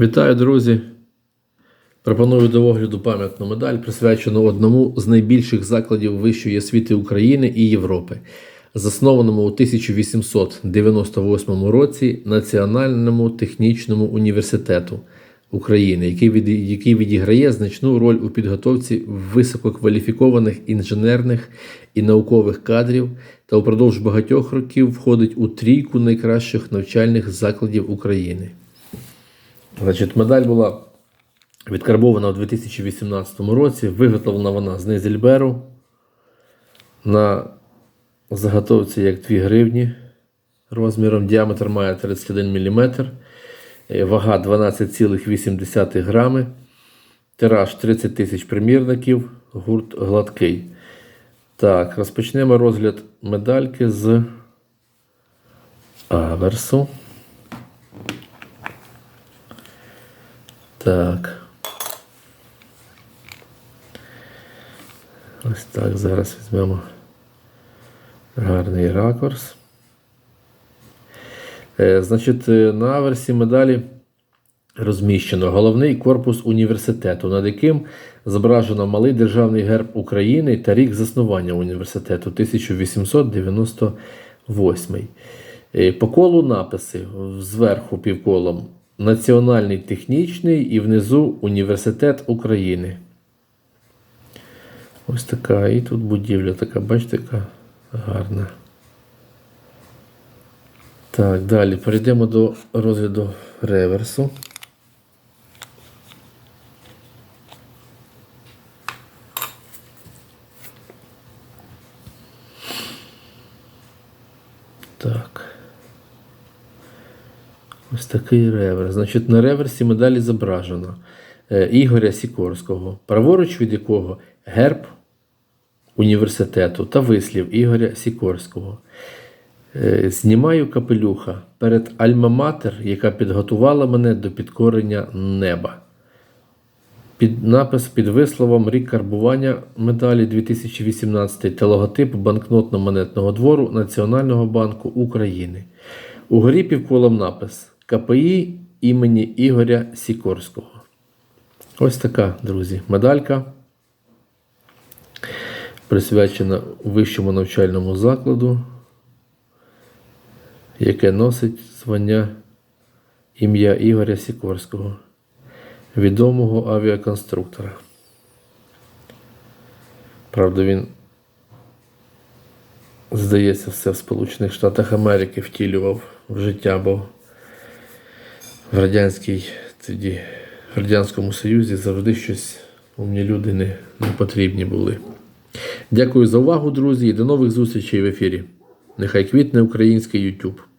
Вітаю, друзі! Пропоную до огляду пам'ятну медаль, присвячену одному з найбільших закладів вищої освіти України і Європи, заснованому у 1898 році Національному технічному університету України, який, від, який відіграє значну роль у підготовці висококваліфікованих інженерних і наукових кадрів та упродовж багатьох років входить у трійку найкращих навчальних закладів України. Значить, медаль була відкарбована у 2018 році. Виготовлена вона з Незельберу на заготовці як 2 гривні розміром. Діаметр має 31 мм, вага 12,8 грами, тираж 30 тисяч примірників, гурт гладкий. Так, розпочнемо розгляд медальки з аверсу. Так. Ось так зараз візьмемо гарний ракурс. Е, значить, е, на аверсі медалі розміщено головний корпус університету, над яким зображено малий державний герб України та рік заснування університету 1898. Е, По колу написи зверху півколом Національний технічний і внизу Університет України. Ось така. І тут будівля така, бачите, яка гарна. Так, далі перейдемо до розгляду реверсу. Так. Ось такий реверс. Значить, на реверсі медалі зображено е, Ігоря Сікорського, праворуч від якого герб університету та вислів Ігоря Сікорського. Е, Знімаю капелюха перед Альма-Матер, яка підготувала мене до підкорення неба. Під напис під висловом рік карбування медалі 2018 та логотип банкнотно-монетного двору Національного банку України. Угорі півколом напис КПІ імені Ігоря Сікорського. Ось така, друзі, медалька. Присвячена вищому навчальному закладу, яке носить звання ім'я Ігоря Сікорського, відомого авіаконструктора. Правда, він, здається, все в Сполучених Штатах Америки втілював в життя, бо в радянській тоді, в Радянському Союзі завжди щось умні люди не, не потрібні були. Дякую за увагу, друзі, і до нових зустрічей в ефірі. Нехай квітне український YouTube.